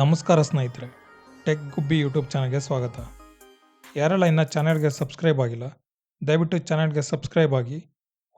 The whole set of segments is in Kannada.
ನಮಸ್ಕಾರ ಸ್ನೇಹಿತರೆ ಟೆಕ್ ಗುಬ್ಬಿ ಯೂಟ್ಯೂಬ್ ಚಾನಲ್ಗೆ ಸ್ವಾಗತ. ಯಾರೆಲ್ಲ ಇನ್ನು ಚಾನೆಲ್ಗೆ ಸಬ್ಸ್ಕ್ರೈಬ್ ಆಗಿಲ್ಲ, ದಯವಿಟ್ಟು ಚಾನಲ್ಗೆ ಸಬ್ಸ್ಕ್ರೈಬ್ ಆಗಿ,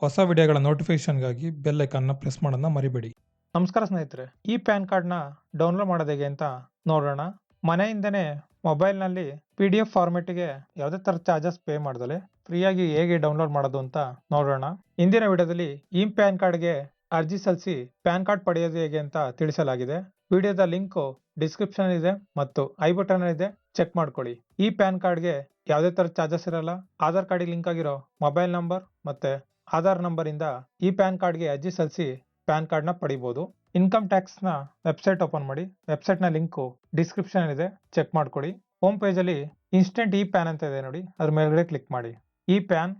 ಹೊಸ ವಿಡಿಯೋಗಳ ನೋಟಿಫಿಕೇಷನ್ಗಾಗಿ ಬೆಲ್ ಐಕಾನ್ನ ಪ್ರೆಸ್ ಮಾಡೋದನ್ನ ಮರಿಬೇಡಿ. ನಮಸ್ಕಾರ ಸ್ನೇಹಿತರೆ, ಈ ಪ್ಯಾನ್ ಕಾರ್ಡ್ನ ಡೌನ್ಲೋಡ್ ಮಾಡೋದು ಹೇಗೆ ಅಂತ ನೋಡೋಣ. ಮನೆಯಿಂದನೇ ಮೊಬೈಲ್ನಲ್ಲಿ ಪಿ ಡಿ ಎಫ್ ಫಾರ್ಮೆಟ್ಗೆ ಯಾವುದೇ ಥರ ಚಾರ್ಜಸ್ ಪೇ ಮಾಡ್ದಲೆ ಫ್ರೀಯಾಗಿ ಹೇಗೆ ಡೌನ್ಲೋಡ್ ಮಾಡೋದು ಅಂತ ನೋಡೋಣ. ಇಂದಿನ ವಿಡಿಯೋದಲ್ಲಿ ಈ ಪ್ಯಾನ್ ಕಾರ್ಡ್ಗೆ ಅರ್ಜಿ ಸಲ್ಲಿಸಿ ಪ್ಯಾನ್ ಕಾರ್ಡ್ ಪಡೆಯೋದು ಹೇಗೆ ಅಂತ ತಿಳಿಸಲಾಗಿದೆ. ವಿಡಿಯೋದ ಲಿಂಕು ಡಿಸ್ಕ್ರಿಪ್ಷನ್ ಇದೆ ಮತ್ತು ಐ ಬಟನ್ ಇದೆ, ಚೆಕ್ ಮಾಡ್ಕೊಳ್ಳಿ. ಈ ಪ್ಯಾನ್ ಕಾರ್ಡ್ಗೆ ಯಾವುದೇ ಥರ ಚಾರ್ಜಸ್ ಇರಲ್ಲ. ಆಧಾರ್ ಕಾರ್ಡಿಗೆ ಲಿಂಕ್ ಆಗಿರೋ ಮೊಬೈಲ್ ನಂಬರ್ ಮತ್ತೆ ಆಧಾರ್ ನಂಬರಿಂದ ಈ ಪ್ಯಾನ್ ಕಾರ್ಡ್ಗೆ ಅರ್ಜಿ ಸಲ್ಲಿಸಿ ಪ್ಯಾನ್ ಕಾರ್ಡ್ನ ಪಡಿಬೋದು. ಇನ್ಕಮ್ ಟ್ಯಾಕ್ಸ್ನ ವೆಬ್ಸೈಟ್ ಓಪನ್ ಮಾಡಿ, ವೆಬ್ಸೈಟ್ನ ಲಿಂಕು ಡಿಸ್ಕ್ರಿಪ್ಷನ್ ಇದೆ, ಚೆಕ್ ಮಾಡ್ಕೊಳ್ಳಿ. ಹೋಮ್ ಪೇಜಲ್ಲಿ ಇನ್ಸ್ಟೆಂಟ್ ಇ ಪ್ಯಾನ್ ಅಂತ ಇದೆ ನೋಡಿ, ಅದ್ರ ಮೇಲ್ಗಡೆ ಕ್ಲಿಕ್ ಮಾಡಿ. E PAN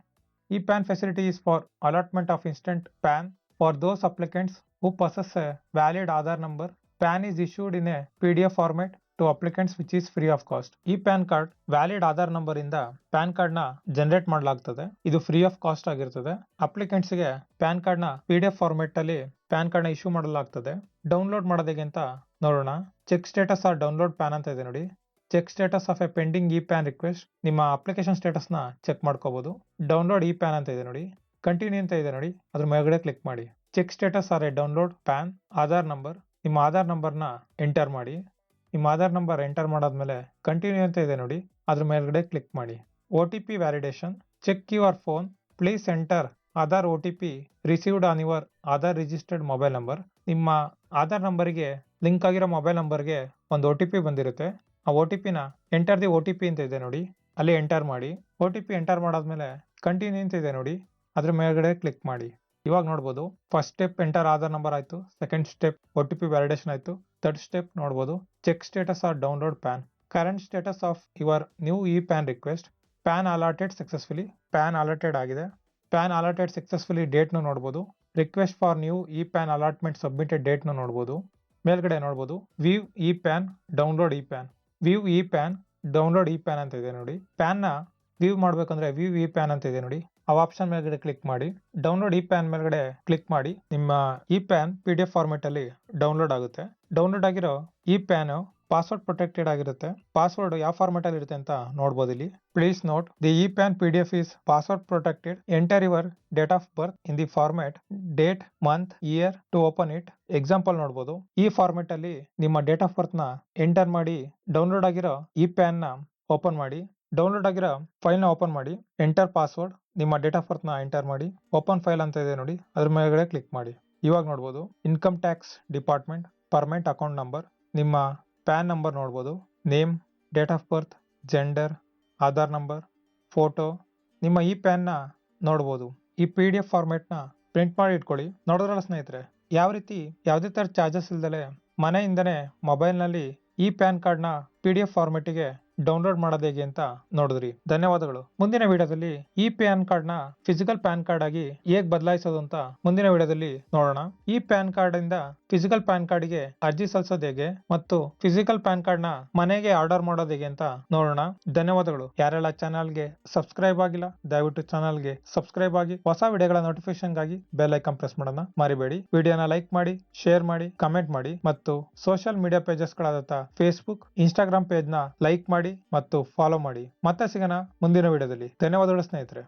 e PAN facility is for allotment of instant PAN for those applicants who possess valid Aadhaar number. PAN is issued in a PDF format to applicants, which is free of cost e PAN card valid Aadhaar number ಇಂದ ಪ್ಯಾನ್ ಕಾರ್ಡ್ನ ಜನರೇಟ್ ಮಾಡಲಾಗ್ತದೆ. ಇದು ಫ್ರೀ ಆಫ್ ಕಾಸ್ಟ್ ಆಗಿರ್ತದೆ. ಅಪ್ಲಿಕೆಂಟ್ಸ್ಗೆ ಪ್ಯಾನ್ ಕಾರ್ಡ್ನ ಪಿ ಡಿ ಎಫ್ ಫಾರ್ಮೆಟ್ ಅಲ್ಲಿ ಪ್ಯಾನ್ ಕಾರ್ಡ್ನ ಇಶ್ಯೂ ಮಾಡಲಾಗ್ತದೆ. ಡೌನ್ಲೋಡ್ ಮಾಡೋದಕ್ಕಿಂತ ನೋಡೋಣ. Check status or download PAN ಅಂತ ಇದೆ ನೋಡಿ. Check status of a pending e PAN request ನಿಮ್ಮ ಅಪ್ಲಿಕೇಶನ್ ಸ್ಟೇಟಸ್ನ ಚೆಕ್ ಮಾಡ್ಕೋಬಹುದು ಡೌನ್ಲೋಡ್ ಇ ಪ್ಯಾನ್ ಅಂತ ಇದೆ ನೋಡಿ. ಕಂಟಿನ್ಯೂ ಅಂತ ಇದೆ ನೋಡಿ. ಅದ್ರ ಮೇಲ್ಗಡೆ ಕ್ಲಿಕ್ ಮಾಡಿ. Check status or a download PAN Aadhaar number ನಿಮ್ಮ ಆಧಾರ್ ನಂಬರ್ನ ಎಂಟರ್ ಮಾಡಿ. ನಿಮ್ಮ ಆಧಾರ್ ನಂಬರ್ ಎಂಟರ್ ಮಾಡಾದ್ಮೇಲೆ ಕಂಟಿನ್ಯೂ ಅಂತ ಇದೆ ನೋಡಿ. ಅದ್ರ ಮೇಲ್ಗಡೆ ಕ್ಲಿಕ್ ಮಾಡಿ. O T P validation check your phone please enter Aadhaar O T P received on your Aadhaar registered mobile number ನಿಮ್ಮ ಆಧಾರ್ ನಂಬರ್ಗೆ ಲಿಂಕ್ ಆಗಿರೋ ಮೊಬೈಲ್ ನಂಬರ್ಗೆ ಒಂದು ಒ ಟಿ ಪಿ ಬಂದಿರುತ್ತೆ. ಆ ಒ ಟಿ ಪಿನ enter the O T P ಅಂತ ಇದೆ ನೋಡಿ. ಅಲ್ಲಿ ಎಂಟರ್ ಮಾಡಿ. ಒ ಟಿ ಪಿ ಎಂಟರ್ ಮಾಡಾದ್ಮೇಲೆ ಕಂಟಿನ್ಯೂ ಅಂತ ಇದೆ ನೋಡಿ. ಅದ್ರ ಮೇಲ್ಗಡೆ ಕ್ಲಿಕ್ ಮಾಡಿ. ಇವಾಗ ನೋಡ್ಬೋದು first step enter Aadhaar number ಆಯ್ತು second step O T P validation ಆಯ್ತು ಥರ್ಡ್ ಸ್ಟೆಪ್ ನೋಡ್ಬೋದು check status or download PAN current status of your new e PAN request PAN allotted successfully PAN allotted ಆಗಿದೆ ಪ್ಯಾನ್ ಅಲಾಟೆಡ್ ಸಕ್ಸಸ್ಫುಲಿ ಡೇಟ್ನು ನೋಡ್ಬೋದು request for new e PAN allotment submitted ಡೇಟ್ನು ನೋಡ್ಬೋದು. ಮೇಲ್ಗಡೆ ನೋಡ್ಬೋದು view e PAN download e PAN view e PAN download e PAN ಅಂತ ಇದೆ ನೋಡಿ. ಪ್ಯಾನ್ನ ವ್ಯೂ ಮಾಡಬೇಕಂದ್ರೆ ವ್ಯೂ ಇ ಪ್ಯಾನ್ ಅಂತ ಇದೆ ನೋಡಿ. ಆ ಆಪ್ಷನ್ ಮೇಲ್ಗಡೆ ಕ್ಲಿಕ್ ಮಾಡಿ ಡೌನ್ಲೋಡ್ ಇ ಪ್ಯಾನ್ ಮೇಲ್ಗಡೆ ಕ್ಲಿಕ್ ಮಾಡಿ, ನಿಮ್ಮ e PAN P D F format ಅಲ್ಲಿ ಡೌನ್ಲೋಡ್ ಆಗುತ್ತೆ. ಡೌನ್ಲೋಡ್ ಆಗಿರೋ ಇ ಪ್ಯಾನ್ ಪಾಸ್ವರ್ಡ್ ಪ್ರೊಟೆಕ್ಟೆಡ್ ಆಗಿರುತ್ತೆ. ಪಾಸ್ವರ್ಡ್ ಯಾವ ಫಾರ್ಮೆಟ್ ಅಲ್ಲಿ ಇರುತ್ತೆ ಅಂತ ನೋಡಬಹುದು ಇಲ್ಲಿ. Please note the e PAN P D F is password protected enter your date of birth in the format date month year to open it example ನೋಡಬಹುದು ಈ ಫಾರ್ಮೆಟ್ ಅಲ್ಲಿ ನಿಮ್ಮ ಡೇಟ್ ಆಫ್ ಬರ್ತ್ನ ಎಂಟರ್ ಮಾಡಿ ಡೌನ್ಲೋಡ್ ಆಗಿರೋ ಇ ಪ್ಯಾನ್ನ ಓಪನ್ ಮಾಡಿ ಡೌನ್ಲೋಡ್ ಆಗಿರೋ ಫೈಲ್ನ ಓಪನ್ ಮಾಡಿ ಎಂಟರ್ ಪಾಸ್ವರ್ಡ್ ನಿಮ್ಮ ಡೇಟ್ ಆಫ್ ಬರ್ತ್ನ ಎಂಟರ್ ಮಾಡಿ ಓಪನ್ ಫೈಲ್ ಅಂತ ಇದೆ ನೋಡಿ, ಅದ್ರ ಮೇಲ್ಗಡೆ ಕ್ಲಿಕ್ ಮಾಡಿ. ಇವಾಗ ನೋಡ್ಬೋದು income tax department permanent account number ನಿಮ್ಮ ಪ್ಯಾನ್ ನಂಬರ್ ನೋಡ್ಬೋದು name date of birth gender Aadhaar number photo ನಿಮ್ಮ ಈ ಪ್ಯಾನ್ನ ನೋಡ್ಬೋದು. ಈ ಪಿ ಡಿ ಎಫ್ ಫಾರ್ಮೆಟ್ನ ಪ್ರಿಂಟ್ ಮಾಡಿ ಇಟ್ಕೊಳ್ಳಿ. ನೋಡಿದ್ರಲ್ಲ ಸ್ನೇಹಿತರೆ, ಯಾವ ರೀತಿ, ಯಾವುದೇ ಥರ ಚಾರ್ಜಸ್ ಇಲ್ದಲೆ ಮನೆಯಿಂದನೇ ಮೊಬೈಲ್ನಲ್ಲಿ ಈ ಪ್ಯಾನ್ ಕಾರ್ಡ್ನ ಪಿ ಡಿ ಎಫ್ ಫಾರ್ಮೆಟಿಗೆ ಡೌನ್ಲೋಡ್ ಮಾಡೋದು ಹೇಗೆ ಅಂತ ನೋಡಿದ್ರಿ. ಧನ್ಯವಾದಗಳು. ಮುಂದಿನ ವಿಡಿಯೋದಲ್ಲಿ ಈ ಪ್ಯಾನ್ ಕಾರ್ಡ್ನ ಫಿಸಿಕಲ್ ಪ್ಯಾನ್ ಕಾರ್ಡ್ ಆಗಿ ಹೇಗೆ ಬದಲಾಯಿಸೋದು ಅಂತ ಮುಂದಿನ ವಿಡಿಯೋದಲ್ಲಿ ನೋಡೋಣ. ಈ ಪ್ಯಾನ್ ಕಾರ್ಡ್ ಇಂದ ಫಿಸಿಕಲ್ ಪ್ಯಾನ್ ಕಾರ್ಡ್ಗೆ ಅರ್ಜಿ ಸಲ್ಲಿಸೋದು ಹೇಗೆ ಮತ್ತು ಫಿಸಿಕಲ್ ಪ್ಯಾನ್ ಕಾರ್ಡ್ನ ಮನೆಗೆ ಆರ್ಡರ್ ಮಾಡೋದು ಹೇಗೆ ಅಂತ ನೋಡೋಣ. ಧನ್ಯವಾದಗಳು. ಯಾರೆಲ್ಲ ಚಾನಲ್ಗೆ ಸಬ್ಸ್ಕ್ರೈಬ್ ಆಗಿಲ್ಲ, ದಯವಿಟ್ಟು ಚಾನಲ್ಗೆ ಸಬ್ಸ್ಕ್ರೈಬ್ ಆಗಿ, ಹೊಸ ವಿಡಿಯೋಗಳ ನೋಟಿಫಿಕೇಶನ್ಗಾಗಿ ಬೆಲ್ ಐಕಾನ್ ಪ್ರೆಸ್ ಮಾಡೋಣ ಮರಿಬೇಡಿ. ವಿಡಿಯೋನ ಲೈಕ್ ಮಾಡಿ ಶೇರ್ ಮಾಡಿ ಕಮೆಂಟ್ ಮಾಡಿ ಮತ್ತು ಸೋಷಿಯಲ್ ಮೀಡಿಯಾ ಪೇಜಸ್ಗಳಾದಂಥ ಫೇಸ್ಬುಕ್ ಇನ್ಸ್ಟಾಗ್ರಾಮ್ ಪೇಜ್ನ ಲೈಕ್ ಮಾಡಿ ಮತ್ತು ಫಾಲೋ ಮಾಡಿ. ಮತ್ತೆ ಸಿಗೋಣ ಮುಂದಿನ ವಿಡಿಯೋದಲ್ಲಿ ಧನ್ಯವಾದಗಳು ಸ್ನೇಹಿತರೆ.